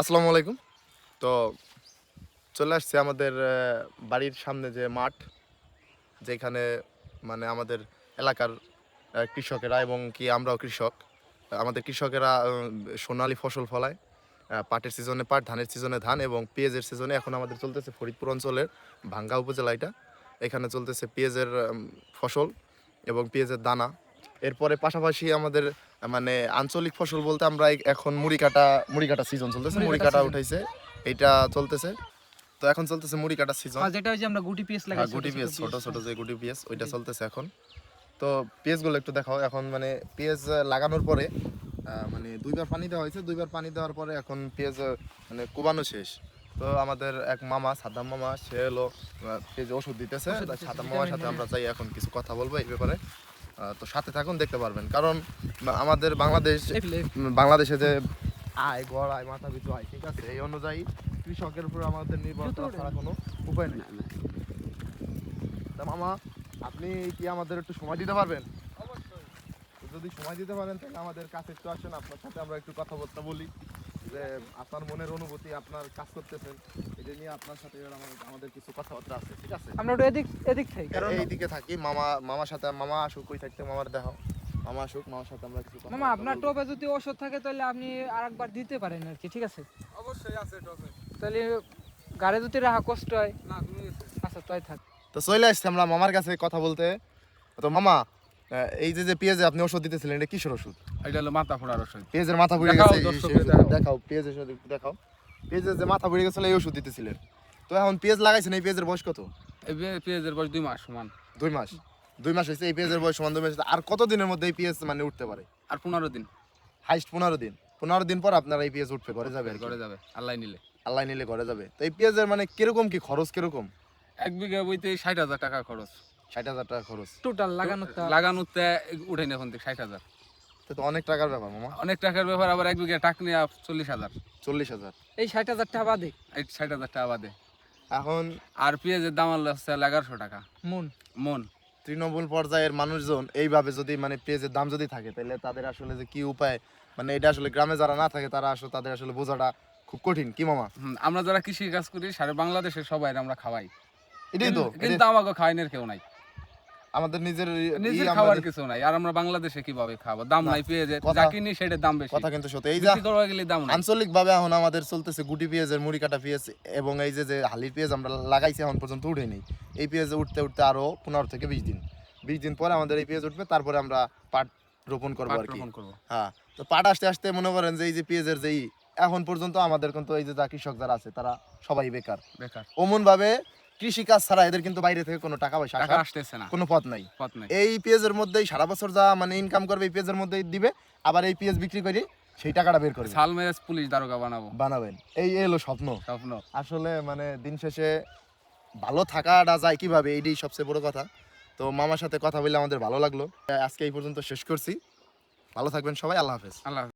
আসসালামু আলাইকুম। তো চলে আসছে আমাদের বাড়ির সামনে যে মাঠ, যেখানে মানে আমাদের এলাকার কৃষকেরা এবং কি আমরাও কৃষক। আমাদের কৃষকেরা সোনালী ফসল ফলায়। পাটের সিজনে পাট, ধানের সিজনে ধান এবং পেঁয়াজের সিজনে এখন আমাদের চলতেছে ফরিদপুর অঞ্চলের ভাঙ্গা উপজেলা এটা। এখানে চলতেছে পেঁয়াজের ফসল এবং পেঁয়াজের দানা। এরপরে পাশাপাশি আমাদের মানে আঞ্চলিক ফসল বলতে আমরা এখন মুড়ি কাটা মুড়ি কাটা সিজন চলতেছে মুড়ি কাটা উঠাইছে এটা চলতেছে। তো এখন চলতেছে মুড়ি কাটা সিজন আর যেটা ওই যে আমরা গুটি পিস হ্যাঁ লাগাইছি গুটি পেঁয়াজ ছোট ছোট যে গুটি পেঁয়াজ ওইটা চলতেছে এখন। তো পেঁয়াজগুলো একটু দেখাও এখন মানে আহ, লাগানোর পরে মানে দুইবার পানি দেওয়া হয়েছে দুইবার পানি দেওয়ার পরে এখন পেঁয়াজ মানে কুবানো শেষ। তো আমাদের এক মামা সাদ্দাম মামা সে হলো পেঁয়াজে ওষুধ দিতেছে সাদ্দাম মামার সাথে আমরা চাই এখন কিছু কথা বলব এই ব্যাপারে। তো সাথে থাকুন দেখতে পারবেন। কারণ আমাদের বাংলাদেশ বাংলাদেশে যে আয় গড় আয় মাথা পিছু আয় ঠিক আছে? এই অনুযায়ী কৃষকের উপর আমাদের নির্ভর করা ছাড়া কোনো উপায় নেই। তা মামা আপনি কি আমাদের একটু সময় দিতে পারবেন? যদি সময় দিতে পারেন তাহলে আমাদের কাছে একটু আসেন আপনার সাথে আমরা একটু কথাবার্তা বলি। যে আপনার মনের অনুভূতি আপনার কাজ করতেছেন এটা নিয়ে আপনার সাথে আমাদের কিছু কথাবার্তা আছে ঠিক আছে? আমরা ওটা এদিক এদিক থাকি কারণ এইদিকে থাকি মামা মামার সাথে মামা আসুক কই থাকতে মামার দেখাও মামা আসুক মামার সাথে আমরা কিছু মামা আপনার। টপে যদি ওষুধ থাকে তাহলে আপনি আরেকবার দিতে পারেন আর কি ঠিক আছে? অবশ্যই আছে টপে তাহলে গাড়ি যদি রাখা কষ্ট হয় না তুমি আচ্ছা তাই থাক। তো চলে আসছি আমরা মামার কাছে কথা বলতে। তো মামা এই যে যে পেঁয়াজে আপনি ওষুধ দিতেছিলেন এটা কিসের ওষুধ এটা হলো মাথা ফোড়ার ওষুধ পেঁয়াজের মাথা দেখাও, গেছে দেখাও। পেঁয়াজের দেখাও। পেঁয়াজের যে মাথা পুড়ে গেছিল এই ওষুধ দিতেছিলেন। তো এখন পেঁয়াজ লাগাইছেন এই পেঁয়াজের বয়স কত? পেঁয়াজের বয়স দুই মাস সমান। দুই মাস। দুই মাস হয়েছে এই পেঁয়াজের বয়স সমান দুই মাস আর কত দিনের মধ্যে এই পেঁয়াজ মানে উঠতে পারে? আর পনেরো দিন। হাইস্ট পনেরো দিন। পনেরো দিন পর আপনার এই পেঁয়াজ উঠবে ঘরে যাবে। করে যাবে আল্লাহ নিলে। আল্লাহ নিলে ঘরে যাবে। তো এই পেঁয়াজের মানে কীরকম কি খরচ কীরকম? এক বিঘা বইতে ষাট হাজার টাকা খরচ। ষাট হাজার টাকা খরচ। টোটাল লাগানো তো লাগানোতে উঠে না এখন থেকে ষাট হাজার। তো অনেক টাকার ব্যাপার মামা। অনেক টাকার ব্যাপার আবার এক বিঘা টাক নিয়ে চল্লিশ হাজার। চল্লিশ হাজার। এই ষাট হাজার টাকা বাদে? এই ষাট হাজার টাকা বাদে। এখন আর পেঁয়াজের দাম হচ্ছে এগারোশো টাকা। মন। মন। তৃণমূল পর্যায়ের মানুষজন এইভাবে যদি মানে পেঁয়াজের দাম যদি থাকে তাহলে তাদের আসলে যে কি উপায়? মানে এটা আসলে গ্রামে যারা না থাকে তারা আসলে তাদের আসলে বোঝাটা খুব কঠিন কি মামা? আমরা যারা কৃষি কাজ করি সারা বাংলাদেশের সবাই আমরা খাওয়াই। এটাই তো কিন্তু- কিন্তু আমাকে খাওয়াইনের কেউ নাই। আমাদের নিজের নিজের কিছু নাই। আর আমরা বাংলাদেশে কীভাবে খাব? দাম নাই পেঁয়াজের যা কিনি সেটার দাম বেশি। কথা কিন্তু সত্যি। এই যে গেলে দাম নাই। আঞ্চলিক ভাবে এখন আমাদের চলতেছে গুটি পেঁয়াজের মুড়ি কাটা পেঁয়াজ এবং এই যে যে হালির পেঁয়াজ আমরা লাগাইছি এখন পর্যন্ত উঠেনি এই পেঁয়াজ উঠতে উঠতে আরও পনেরো থেকে বিশ দিন। বিশ দিন পরে আমাদের এই পেঁয়াজ উঠবে তারপরে আমরা পাট রোপণ করব আর কি। হ্যাঁ তো পাট আসতে আসতে মনে করেন যে এই যে পেঁয়াজের যেই এখন পর্যন্ত আমাদের কিন্তু এই যে যা কৃষক যারা আছে তারা সবাই বেকার। বেকার। অমন ভাবে কৃষি কাজ ছাড়া এদের কিন্তু বাইরে থেকে কোনো টাকা পয়সা টাকা আসতেছে না। কোনো পথ নাই। পথ নাই। এই পেঁয়াজের মধ্যেই সারা বছর যা মানে ইনকাম করবে এই পেঁয়াজের মধ্যেই দিবে আবার এই পেঁয়াজ বিক্রি করে সেই টাকাটা বের করবে। সাল মেরেজ পুলিশ দারোগা বানাবো। বানাবেন। এই এলো স্বপ্ন। স্বপ্ন। আসলে মানে দিন শেষে ভালো থাকাটা যায় কীভাবে এইটাই সবচেয়ে বড় কথা। তো মামার সাথে কথা বলে আমাদের ভালো লাগল। আজকে এই পর্যন্ত শেষ করছি। ভালো থাকবেন সবাই আল্লাহ হাফেজ। আল্লাহ